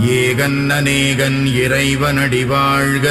ஏகன் அநேகன் இறைவனடி வாழ்க.